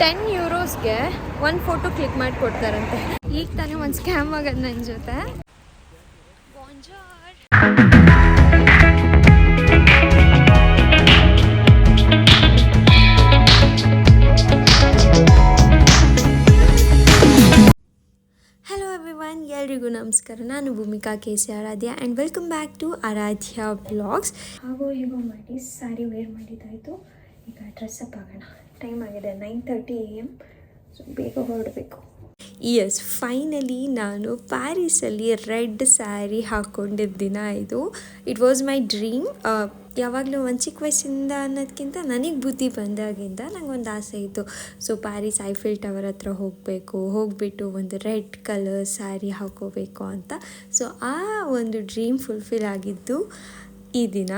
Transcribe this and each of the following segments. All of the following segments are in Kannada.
ಟೆನ್ ಯೂರೋಸ್ಗೆ ಒಂದು ಫೋಟೋ ಕ್ಲಿಕ್ ಮಾಡಿ ಕೊಡ್ತಾರಂತೆ ಈಗ ತಾನೇ ಒಂದು ಸ್ಕ್ಯಾಮ್ ಆಗೋದು ನನ್ನ ಜೊತೆ. ಹಲೋ ಎವ್ರಿವನ್ ಎಲ್ರಿಗೂ ನಮಸ್ಕಾರ. ನಾನು Bhoomika K C Aradhya and welcome back to Aradhya blogs ಹಾಗೋ ಹೀಗೋ ಮಾಡಿ ಸ್ಯಾರಿ ವೇರ್ ಮಾಡಿದ್ದಾಯಿತು. ಈಗ ಡ್ರೆಸ್ ಅಪ್ ಆಗೋಣ. ಟೈಮ್ ಆಗಿದೆ nine thirty A M so ಬೇಗ ಹೊರಡಬೇಕು. ಎಸ್ ಫೈನಲಿ ನಾನು ಪ್ಯಾರಿಸಲ್ಲಿ ರೆಡ್ ಸ್ಯಾರಿ ಹಾಕ್ಕೊಂಡಿದ್ದ ದಿನ ಇದು. ಇಟ್ ವಾಸ್ ಮೈ ಡ್ರೀಮ್ ಯಾವಾಗಲೂ ಒಂದು ಚಿಕ್ಕ ವಯಸ್ಸಿಂದ ಅನ್ನೋದಕ್ಕಿಂತ ನನಗೆ ಬುದ್ಧಿ ಬಂದಾಗಿಂದ ಒಂದು ಆಸೆ ಇತ್ತು. ಸೊ ಪ್ಯಾರಿಸ್ ಐಫಿಲ್ ಟವರ್ ಹತ್ರ ಹೋಗಬೇಕು, ಹೋಗಿಬಿಟ್ಟು ಒಂದು ರೆಡ್ ಕಲರ್ ಸ್ಯಾರಿ ಹಾಕೋಬೇಕು ಅಂತ. ಸೊ ಆ ಒಂದು ಡ್ರೀಮ್ ಫುಲ್ಫಿಲ್ ಆಗಿದ್ದು ಈ ದಿನ.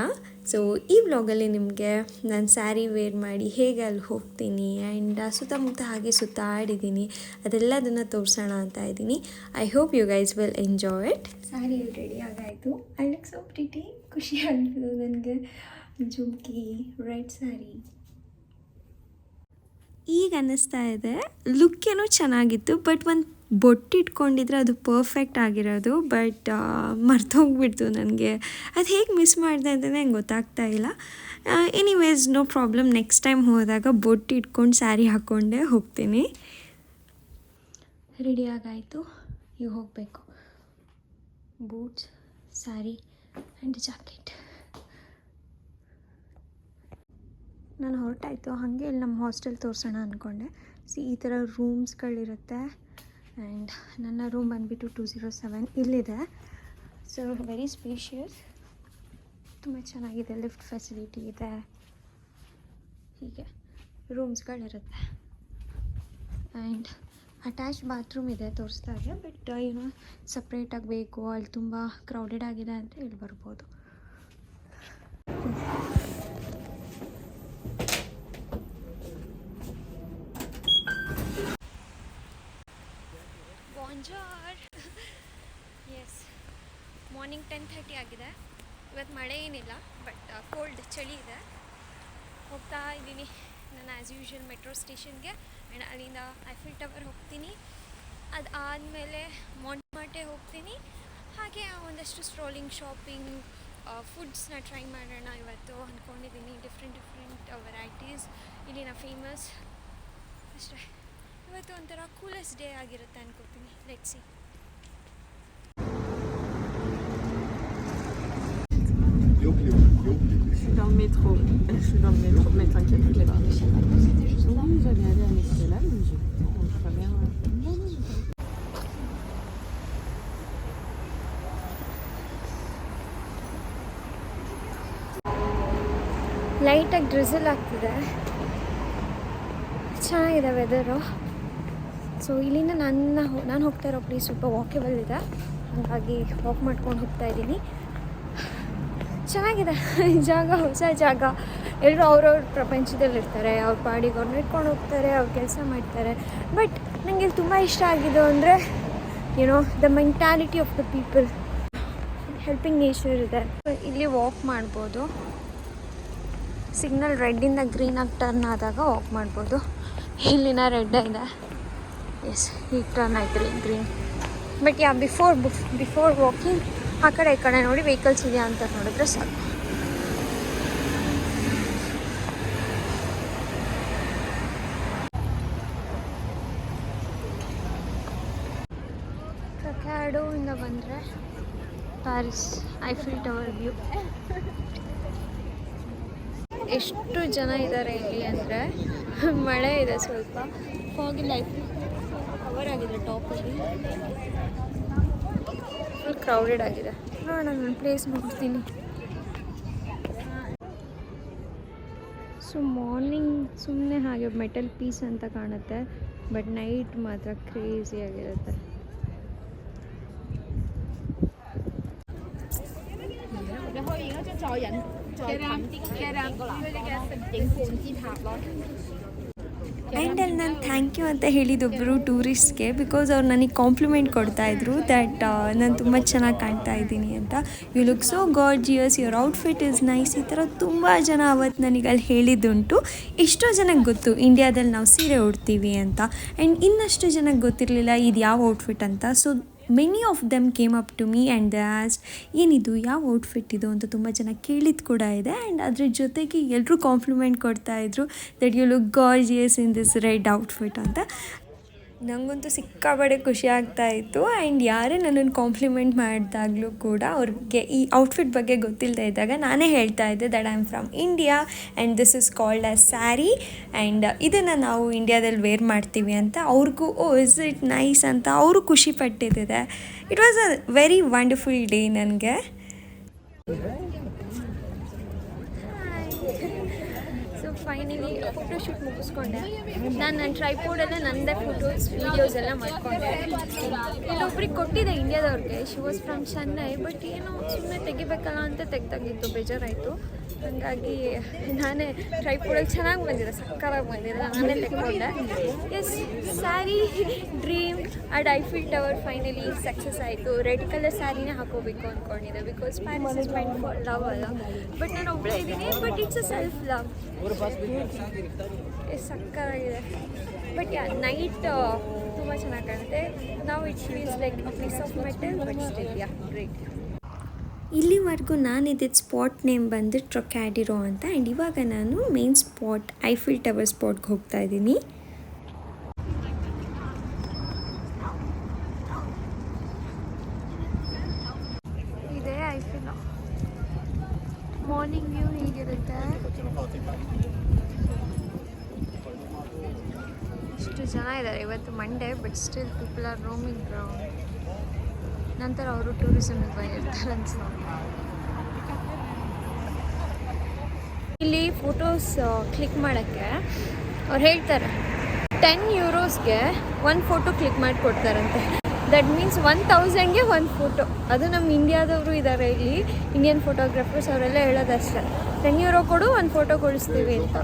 ಸೊ ಈ ವ್ಲಾಗಲ್ಲಿ ನಿಮಗೆ ನಾನು ಸ್ಯಾರಿ ವೇರ್ ಮಾಡಿ ಹೇಗೆ ಅಲ್ಲಿ ಹೋಗ್ತೀನಿ ಆ್ಯಂಡ್ ಸುತ್ತಮುತ್ತ ಹಾಗೆ ಸುತ್ತಾಡಿದ್ದೀನಿ ಅದೆಲ್ಲದನ್ನು ತೋರಿಸೋಣ ಅಂತ ಇದ್ದೀನಿ. I hope you guys will enjoy it sari ready ಆಗಾಯಿತು. I look so pretty ಖುಷಿ ಆಗ್ತದೆ ನನಗೆ. ಜುಮ್ಕಿ ರೆಡ್ ಸ್ಯಾರಿ ಈಗ ಅನ್ನಿಸ್ತಾ ಇದೆ ಲುಕ್ ಏನೋ ಚೆನ್ನಾಗಿತ್ತು ಬಟ್ ಒಂದು ಬೊಟ್ಟು ಇಟ್ಕೊಂಡಿದ್ರೆ ಅದು ಪರ್ಫೆಕ್ಟ್ ಆಗಿರೋದು ಬಟ್ ಮರ್ತೋಗ್ಬಿಡ್ತು ನನಗೆ. ಅದು ಹೇಗೆ ಮಿಸ್ ಮಾಡಿದೆ ಅಂತಲೇ ನಂಗೆ ಗೊತ್ತಾಗ್ತಾ ಇಲ್ಲ. Anyways no problem next time ಹೋದಾಗ ಬೊಟ್ಟು ಇಟ್ಕೊಂಡು ಸ್ಯಾರಿ ಹಾಕ್ಕೊಂಡೇ ಹೋಗ್ತೀನಿ. ರೆಡಿ ಆಗಾಯಿತು. ಈಗ ಹೋಗಬೇಕು. ಬೂಟ್ಸ್ ಸ್ಯಾರಿ ಆ್ಯಂಡ್ ಜಾಕೆಟ್ ನಾನು ಹೊರಟಾಯಿತು. ಹಾಗೆ ಇಲ್ಲಿ ನಮ್ಮ ಹಾಸ್ಟೆಲ್ ತೋರಿಸೋಣ ಅಂದ್ಕೊಂಡೆ ಸಿ ಈ ಥರ ರೂಮ್ಸ್ಗಳಿರುತ್ತೆ ಆ್ಯಂಡ್ ನನ್ನ ರೂಮ್ ಬಂದುಬಿಟ್ಟು ಟು ಝೀರೋ ಸೆವೆನ್ ಇಲ್ಲಿದೆ. ಸೊ ವೆರಿ ಸ್ಪೇಷಿಯಸ್ ತುಂಬ ಚೆನ್ನಾಗಿದೆ ಲಿಫ್ಟ್ ಫೆಸಿಲಿಟಿ ಇದೆ. ಹೀಗೆ ರೂಮ್ಸ್ಗಳಿರುತ್ತೆ ಆ್ಯಂಡ್ ಅಟ್ಯಾಚ್ ಬಾತ್ರೂಮ್ ಇದೆ ತೋರಿಸ್ತಾ ಇದೆ ಬಟ್ ಏನು ಸಪ್ರೇಟಾಗಿ ಬೇಕು, ಅಲ್ಲಿ ತುಂಬ ಕ್ರೌಡೆಡ್ ಆಗಿದೆ ಅಂತ ಹೇಳಿ ಬರ್ಬೋದು. ಬಾಂಜಾರ್. ಎಸ್ ಮಾರ್ನಿಂಗ್ ಟೆನ್ ಥರ್ಟಿ ಆಗಿದೆ. ಇವತ್ತು ಮಳೆ ಏನಿಲ್ಲ ಬಟ್ ಕೋಲ್ಡ್ ಚಳಿ ಇದೆ. ಹೋಗ್ತಾ ಇದ್ದೀನಿ ನಾನು ಆ್ಯಸ್ ಯೂಶ್ವಲ್ ಮೆಟ್ರೋ ಸ್ಟೇಷನ್ಗೆ ಆ್ಯಂಡ್ ಅಲ್ಲಿಂದ ಐಫಿಲ್ ಟವರ್ ಹೋಗ್ತೀನಿ. ಅದು ಆದಮೇಲೆ ಮಾಂಟ್ಮಾಟೆ ಹೋಗ್ತೀನಿ. ಹಾಗೆ ಒಂದಷ್ಟು ಸ್ಟ್ರೋಲಿಂಗ್ ಶಾಪಿಂಗ್ ಫುಡ್ಸ್ನ ಟ್ರೈ ಮಾಡೋಣ ಇವತ್ತು ಅಂದ್ಕೊಂಡಿದ್ದೀನಿ ಡಿಫ್ರೆಂಟ್ ಡಿಫ್ರೆಂಟ್ ವೆರೈಟೀಸ್ ಇಲ್ಲಿನ ಫೇಮಸ್ ಅಷ್ಟೇ. ಇವತ್ತು ಅಂಟರಾಕुलिस ಡೇ ಆಗಿರುತ್ತೆ ಅಂತ ಅನ್ಕೊತೀನಿ. Let's see. ಲೊಕ್ ಲೊಕ್ ಸುದನ್ ಮೆಟ್ರೋ ಸುದನ್ ಮೆಟ್ರೋ ಮೆಟಾಜೆ ತಲೆ ಬರ್ತಿದೆ ಸರಿ ಆಗ್ತಿದೆ. ಚೆನ್ನಾಗಿದೆ ವೆದರು ಸೊ ಇಲ್ಲಿಂದ ನನ್ನ ನಾನು ಹೋಗ್ತಾ ಇರೋ ಪ್ಲೇಸ್ ಸ್ವಲ್ಪ ವಾಕೇಬಲ್ ಇದೆ. ಹಾಗಾಗಿ ವಾಕ್ ಮಾಡ್ಕೊಂಡು ಹೋಗ್ತಾ ಇದ್ದೀನಿ. ಚೆನ್ನಾಗಿದೆ. ಜಾಗ, ಹೊಸ ಜಾಗ. ಎಲ್ಲರೂ ಅವ್ರವ್ರ ಪ್ರಪಂಚದಲ್ಲಿ ಇರ್ತಾರೆ. ಅವ್ರ ಪಾಡಿಗೆ ಅವ್ರು ನಡ್ಕೊಂಡು ಹೋಗ್ತಾರೆ, ಅವ್ರ ಕೆಲಸ ಮಾಡ್ತಾರೆ. ಬಟ್ ನನಗೆ ತುಂಬ ಇಷ್ಟ ಆಗಿದ್ದು ಅಂದರೆ ಏನೋ the mentality of the people helping nature ಇದೆ. ಇಲ್ಲಿ ವಾಕ್ ಮಾಡ್ಬೋದು. ಸಿಗ್ನಲ್ ರೆಡ್ಡಿಂದ ಗ್ರೀನಾಗಿ ಟರ್ನ್ ಆದಾಗ ವಾಕ್ ಮಾಡ್ಬೋದು. ಇಲ್ಲಿನ ರೆಡ್ ಇದೆ. ಎಸ್ ಈಗ ಟರ್ನ್ ಆಯ್ತು green but yeah before before walking ಆ ಕಡೆ, ಈ ಕಡೆ ನೋಡಿ ವೆಹಿಕಲ್ಸ್ ಇದೆಯಾ ಅಂತ ನೋಡಿದ್ರೆ ಸಾಕು. ಇಂದ ಬಂದರೆ ಪ್ಯಾರಿಸ್ ಐಫಿಲ್ ಟವರ್ ವ್ಯೂ ಎಷ್ಟು ಜನ ಇದ್ದಾರೆ ಇಲ್ಲಿ ಅಂದರೆ, ಮಳೆ ಇದೆ ಸ್ವಲ್ಪ. ಹೋಗಿಲ್ಲ ಲೈಫ್ ಕವರ್ ಆಗಿದೆ ಟಾಪಲ್ಲಿ ಫುಲ್ ಕ್ರೌಡೆಡ್ ಆಗಿದೆ ನೋಡೋಣ ನಾನು ಪ್ಲೇಸ್ ನೋಡ್ತೀನಿ ಸೊ ಮಾರ್ನಿಂಗ್ ಸುಮ್ಮನೆ ಹಾಗೆ ಮೆಟಲ್ ಪೀಸ್ ಅಂತ ಕಾಣುತ್ತೆ ಬಟ್ ನೈಟ್ ಮಾತ್ರ ಕ್ರೇಜಿ ಆಗಿರುತ್ತೆ ಆ್ಯಂಡ್ ಅಲ್ಲಿ ನಾನು ಥ್ಯಾಂಕ್ ಯು ಅಂತ ಹೇಳಿದೊಬ್ಬರು ಟೂರಿಸ್ಟ್ಗೆ ಬಿಕಾಸ್ ಅವ್ರು ನನಗೆ ಕಾಂಪ್ಲಿಮೆಂಟ್ ಕೊಡ್ತಾ ಕೊಡ್ತಾಯಿದ್ರು ದ್ಯಾಟ್ ನಾನು ತುಂಬ ಚೆನ್ನಾಗಿ ಕಾಣ್ತಾ ಇದ್ದೀನಿ ಅಂತ. You look so gorgeous your outfit is nice ಈ ಥರ ತುಂಬ ಜನ ಅವತ್ತು ನನಗೆ ಅಲ್ಲಿ ಹೇಳಿದ್ದುಂಟು. ಎಷ್ಟೋ ಜನಕ್ಕೆ ಗೊತ್ತು ಇಂಡಿಯಾದಲ್ಲಿ ನಾವು ಸೀರೆ ಉಡ್ತೀವಿ ಅಂತ. ಆ್ಯಂಡ್ ಇನ್ನಷ್ಟು ಜನಕ್ಕೆ ಗೊತ್ತಿರಲಿಲ್ಲ ಇದು ಯಾವ ಔಟ್ಫಿಟ್ ಅಂತ. So many of them came up to me and the asked ಏನಿದು ಯಾವ ಔಟ್ಫಿಟ್ ಇದು? ಅಂತ ತುಂಬ ಜನ ಕೇಳಿದ್ದು ಕೂಡ ಇದೆ. ಆ್ಯಂಡ್ ಅದ್ರ ಜೊತೆಗೆ ಎಲ್ಲರೂ compliment ಕೊಡ್ತಾಯಿದ್ರು that you look gorgeous in this red outfit ಅಂತ. ನನಗಂತೂ ಸಿಕ್ಕಾಬಡೆ ಖುಷಿ ಆಗ್ತಾ ಇತ್ತು. ಆ್ಯಂಡ್ ಯಾರೇ ನನ್ನನ್ನು ಕಾಂಪ್ಲಿಮೆಂಟ್ ಮಾಡಿದಾಗಲೂ ಕೂಡ ಅವ್ರಿಗೆ ಈ ಔಟ್ಫಿಟ್ ಬಗ್ಗೆ ಗೊತ್ತಿಲ್ಲದೆ ಇದ್ದಾಗ ನಾನೇ ಹೇಳ್ತಾ ಇದ್ದೆ that I am from India and this is called a sari and ಇದನ್ನು ನಾವು ಇಂಡಿಯಾದಲ್ಲಿ ವೇರ್ ಮಾಡ್ತೀವಿ ಅಂತ ಅವ್ರಿಗೂ ಓ ಇಸ್ ಇಟ್ ನೈಸ್ ಅಂತ ಅವರು ಖುಷಿ ಪಟ್ಟಿದ್ದಿದೆ. It was a very wonderful day ನನಗೆ ಸೊ ಫೈನಲಿ ಫೋಟೋ ಶೂಟ್ ಮುಗಿಸ್ಕೊಂಡೆ. ನಾನು ನನ್ನ ಟ್ರೈಪೋರ್ಡಲ್ಲೇ ನನ್ನದೇ ಫೋಟೋಸ್ ವೀಡಿಯೋಸ್ ಎಲ್ಲ ಮಾಡ್ಕೊಂಡೆ. ಇಲ್ಲೊಬ್ರಿಗೆ ಕೊಟ್ಟಿದ್ದೆ ಇಂಡಿಯಾದವ್ರಿಗೆ. She was from Chennai but ಏನು ಸುಮ್ಮನೆ ತೆಗಿಬೇಕಲ್ಲ ಅಂತ ತೆಗ್ದಾಗಿತ್ತು, ಬೇಜಾರಾಯಿತು. ಹಾಗಾಗಿ ನಾನೇ ಟ್ರೈಪೋರ್ಡಲ್ಲಿ ಚೆನ್ನಾಗಿ ಬಂದಿದೆ, ಸಕ್ಕರಾಗಿ ಬಂದಿದೆ, ನಾನೇ ತೆಕ್ಕೊಂಡೆ yes sari dream at Eiffel Tower finally success ಆಯಿತು. ರೆಡ್ ಕಲರ್ ಸ್ಯಾರಿನೇ ಹಾಕೋಬೇಕು ಅಂದ್ಕೊಂಡಿದ್ದೆ because Paris is mind love ಅಲ್ಲ. ಬಟ್ ನಾನು ಒಬ್ಬಳೇ ಇದ್ದೀನಿ but it's a self love ಸಕ್ಕತ್ತಾಗಿದೆ. ಬಟ್ ಯಾ ನೈಟ್ ತುಂಬ ಚೆನ್ನಾಗಿ ಕಾಣುತ್ತೆ. ನಾವು it feels like piece of metal but still yeah great ಇಲ್ಲಿವರೆಗೂ ನಾನು ಇದ್ದಿದ್ದ ಸ್ಪಾಟ್ ನೇಮ್ ಬಂದು ಟ್ರೊಕ್ಯಾಡಿರೋ ಅಂತ ಆ್ಯಂಡ್ ಇವಾಗ ನಾನು ಮೇನ್ ಸ್ಪಾಟ್ ಐಫಿಲ್ ಟವರ್ ಸ್ಪಾಟ್ಗೆ ಹೋಗ್ತಾ ಇದ್ದೀನಿ ಇದೆ ಐಫಿಲ್ ಮಾರ್ನಿಂಗ್ ವ್ಯೂ ಹೀಗಿರುತ್ತೆ ಇಷ್ಟು ಜನ ಇದ್ದಾರೆ ಇವತ್ತು Monday but still people are roaming ground ನಂತರ ಅವರು ಟೂರಿಸಮ್ ಬಂದಿರ್ತಾರೆ ಇಲ್ಲಿ ಫೋಟೋಸ್ ಕ್ಲಿಕ್ ಮಾಡೋಕ್ಕೆ ಅವ್ರು ಹೇಳ್ತಾರೆ ಟೆನ್ ಯೂರೋಸ್ಗೆ ಒಂದು ಫೋಟೋ ಕ್ಲಿಕ್ ಮಾಡಿ ಕೊಡ್ತಾರಂತೆ ದಟ್ ಮೀನ್ಸ್ ಒನ್ ತೌಸಂಡ್ಗೆ ಒಂದು ಫೋಟೋ ಅದು ನಮ್ಮ ಇಂಡಿಯಾದವರು ಇದ್ದಾರೆ ಇಲ್ಲಿ ಇಂಡಿಯನ್ ಫೋಟೋಗ್ರಾಫರ್ಸ್ ಅವರೆಲ್ಲ ಹೇಳೋದಷ್ಟೇ. ಟೆನ್ ಯೂರೋ ಕೊಡು ಒಂದು ಫೋಟೋ ಕೊಡಿಸ್ತೀವಿ ಅಂತ.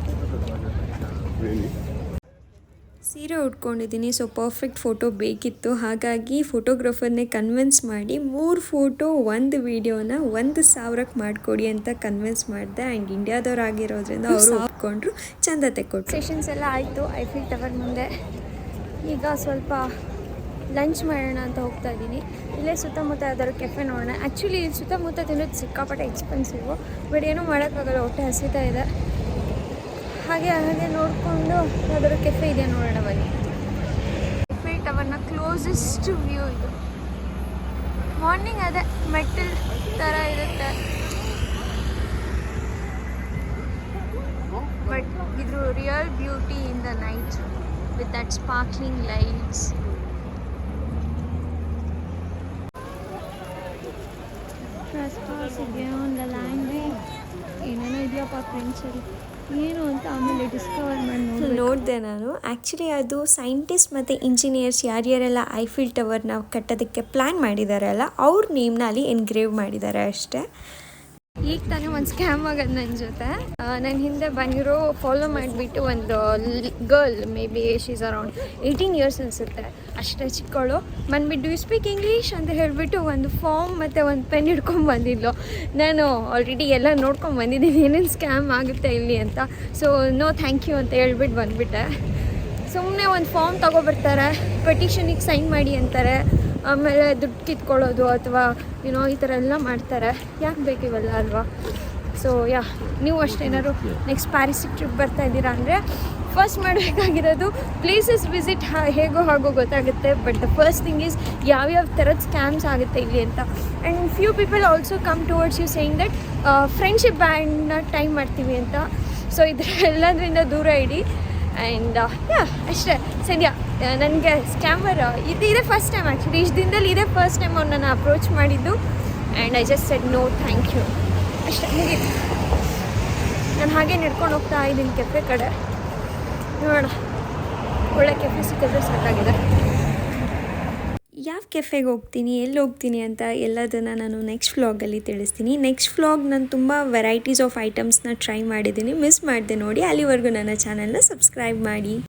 ಸೀರೆ ಉಟ್ಕೊಂಡಿದ್ದೀನಿ ಸೊ ಪರ್ಫೆಕ್ಟ್ ಫೋಟೋ ಬೇಕಿತ್ತು. ಹಾಗಾಗಿ ಫೋಟೋಗ್ರಾಫರ್ನೇ ಕನ್ವಿನ್ಸ್ ಮಾಡಿ ಮೂರು ಫೋಟೋ ಒಂದು ವೀಡಿಯೋನ ಒಂದು ಸಾವಿರಕ್ಕೆ ಮಾಡಿಕೊಡಿ ಅಂತ ಕನ್ವಿನ್ಸ್ ಮಾಡಿದೆ. ಆ್ಯಂಡ್ ಇಂಡಿಯಾದವ್ರು ಆಗಿರೋದ್ರಿಂದ ಅವರು ಒಪ್ಕೊಂಡ್ರು ಚಂದ ತೆಕ್ಕೊಟ್ಟು ಸೆಷನ್ಸ್ ಎಲ್ಲ ಆಯಿತು ಐಫಿಲ್ ಟವರ್ ಮುಂದೆ. ಈಗ ಸ್ವಲ್ಪ ಲಂಚ್ ಮಾಡೋಣ ಅಂತ ಹೋಗ್ತಾ ಇದ್ದೀನಿ. ಇಲ್ಲೇ ಸುತ್ತಮುತ್ತ ಯಾವ್ದಾದ್ರು ಕೆಫೆ ನೋಡೋಣ. ಆ್ಯಕ್ಚುಲಿ ಸುತ್ತಮುತ್ತ ತಿನ್ನೋದು ಸಿಕ್ಕಾಪಟ್ಟೆ ಎಕ್ಸ್ಪೆನ್ಸಿವು ಬಟ್ ಏನೂ ಮಾಡೋಕ್ಕಾಗಲ್ಲ ಹೊಟ್ಟೆ ಹಸಿತಾ ಇದೆ. ಹಾಗೆ ಹಾಗೆ ನೋಡಿಕೊಂಡು ಯಾವ್ದಾದ್ರು ಕೆಫೆ ಇದೆಯಾ ನೋಡೋಣ ಬನ್ನಿ. ಕೆಫೆ ಟವರ್ನ ಕ್ಲೋಸೆಸ್ಟ್ ವ್ಯೂ ಇದು. ಮಾರ್ನಿಂಗ್ ಅದೇ ಮೆಟಲ್ ಥರ ಇರುತ್ತೆ. ಬಟ್ ಇದ್ರ real beauty in the night with that sparkling lights ಏನೇನೋ ಇದೆಯಪ್ಪ ಫ್ರೆಂಡ್ಸಲ್ಲಿ ಏನು ಅಂತ ಆಮೇಲೆ ಡಿಸ್ಕವರ್ ಮಾಡಿ ನೋಡಿದೆ ನಾನು. ಆ್ಯಕ್ಚುಲಿ ಅದು ಸೈಂಟಿಸ್ಟ್ ಮತ್ತು ಇಂಜಿನಿಯರ್ಸ್ ಯಾರ್ಯಾರೆಲ್ಲ ಐಫಿಲ್ ಟವರ್ನ ಕಟ್ಟೋದಕ್ಕೆ ಪ್ಲ್ಯಾನ್ ಮಾಡಿದ್ದಾರೆ ಅಲ್ಲ ಅವ್ರ ನೇಮ್ನ ಅಲ್ಲಿ ಎನ್ಗ್ರೇವ್ ಮಾಡಿದ್ದಾರೆ ಅಷ್ಟೇ. ಈಗ ತಾನೇ ಒಂದು ಸ್ಕ್ಯಾಮ್ ಆಗೋದು ನನ್ನ ಜೊತೆ. ನನ್ನ ಹಿಂದೆ ಬಂದಿರೋ ಫಾಲೋ ಮಾಡಿಬಿಟ್ಟು ಒಂದು girl may be she's around eighteen years ಅನಿಸುತ್ತೆ. ಅಷ್ಟೇ ಚಿಕ್ಕವಳು ಬಂದ್ಬಿಟ್ಟು ಯು ಸ್ಪೀಕ್ ಇಂಗ್ಲೀಷ್ ಅಂತ ಹೇಳಿಬಿಟ್ಟು ಒಂದು ಫಾರ್ಮ್ ಮತ್ತು ಒಂದು ಪೆನ್ ಹಿಡ್ಕೊಂಡು ಬಂದಿದ್ಲು. ನಾನು ಆಲ್ರೆಡಿ ಎಲ್ಲ ನೋಡ್ಕೊಂಡು ಬಂದಿದ್ದೀನಿ. ಏನೇನು ಸ್ಕ್ಯಾಮ್ ಆಗುತ್ತೆ ಇಲ್ಲಿ ಅಂತ. ಸೊ ನೋ ಥ್ಯಾಂಕ್ ಯು ಅಂತ ಹೇಳ್ಬಿಟ್ಟು ಬಂದುಬಿಟ್ಟೆ. ಸುಮ್ಮನೆ ಒಂದು ಫಾರ್ಮ್ ತೊಗೊಬರ್ತಾರೆ. ಪೆಟಿಷನಿಗೆ ಸೈನ್ ಮಾಡಿ ಅಂತಾರೆ. ಆಮೇಲೆ ದುಡ್ಡು ಕಿತ್ಕೊಳ್ಳೋದು ಅಥವಾ ಏನೋ ಈ ಥರ ಎಲ್ಲ ಮಾಡ್ತಾರೆ. ಯಾಕೆ ಬೇಕು ಇವೆಲ್ಲ ಅಲ್ವಾ? ಸೊ ಯಾ ನೀವು ಅಷ್ಟೇನಾದ್ರು ನೆಕ್ಸ್ಟ್ ಪ್ಯಾರಿಸಿಗೆ ಟ್ರಿಪ್ ಬರ್ತಾ ಇದ್ದೀರಾ ಅಂದರೆ ಫಸ್ಟ್ ಮಾಡಬೇಕಾಗಿರೋದು ಪ್ಲೇಸಸ್ ವಿಸಿಟ್ ಹೇಗೋ ಹಾಗೋ ಗೊತ್ತಾಗುತ್ತೆ but the first thing is ಯಾವ್ಯಾವ ಥರದ ಸ್ಕ್ಯಾಮ್ಸ್ ಆಗುತ್ತೆ ಇಲ್ಲಿ ಅಂತ. And few people also come towards you saying that friendship ಬ್ಯಾಂಡ್ನ ಟೈಮ್ ಮಾಡ್ತೀವಿ ಅಂತ. ಸೊ ಇದ್ರ ಎಲ್ಲದರಿಂದ ದೂರ ಇಡಿ. ಆ್ಯಂಡ್ ಯಾ ಅಷ್ಟೇ. ಸದ್ಯ ನನಗೆ ಸ್ಕ್ಯಾಮರ್ ಇದು ಇದೇ ಫಸ್ಟ್ ಟೈಮ್ ಆ್ಯಕ್ಚುಲಿ ಇಷ್ಟು ದಿನದಲ್ಲಿ ಇದೇ ಫಸ್ಟ್ ಟೈಮ್ ಅವ್ರು ನಾನು ಅಪ್ರೋಚ್ ಮಾಡಿದ್ದು. And I just said no thank you ಅಷ್ಟೇ, ಮುಗೀತು. ನಾನು ಹಾಗೆ ನಡ್ಕೊಂಡು ಹೋಗ್ತಾ ಇದ್ದೀನಿ ಕೆಫೆ ಕಡೆ. ನೋಡೋಣ. ಒಳ್ಳೆ ಕೆಫೆ ಸಿಕ್ಕಿದ್ರೆ ಸಾಕಾಗಿದೆ. ಯಾವ ಕೆಫೆಗೆ ಹೋಗ್ತೀನಿ, ಎಲ್ಲಿ ಹೋಗ್ತೀನಿ ಅಂತ ಎಲ್ಲದನ್ನು ನಾನು ನೆಕ್ಸ್ಟ್ ವ್ಲಾಗಲ್ಲಿ ತಿಳಿಸ್ತೀನಿ. ನೆಕ್ಸ್ಟ್ ವ್ಲಾಗ್ ನಾನು ತುಂಬ ವೆರೈಟೀಸ್ ಆಫ್ ಐಟಮ್ಸ್ನ ಟ್ರೈ ಮಾಡಿದ್ದೀನಿ. ಮಿಸ್ ಮಾಡಿದೆ ನೋಡಿ, ಅಲ್ಲಿವರೆಗೂ ನನ್ನ ಚಾನಲ್ನ ಸಬ್ಸ್ಕ್ರೈಬ್ ಮಾಡಿ.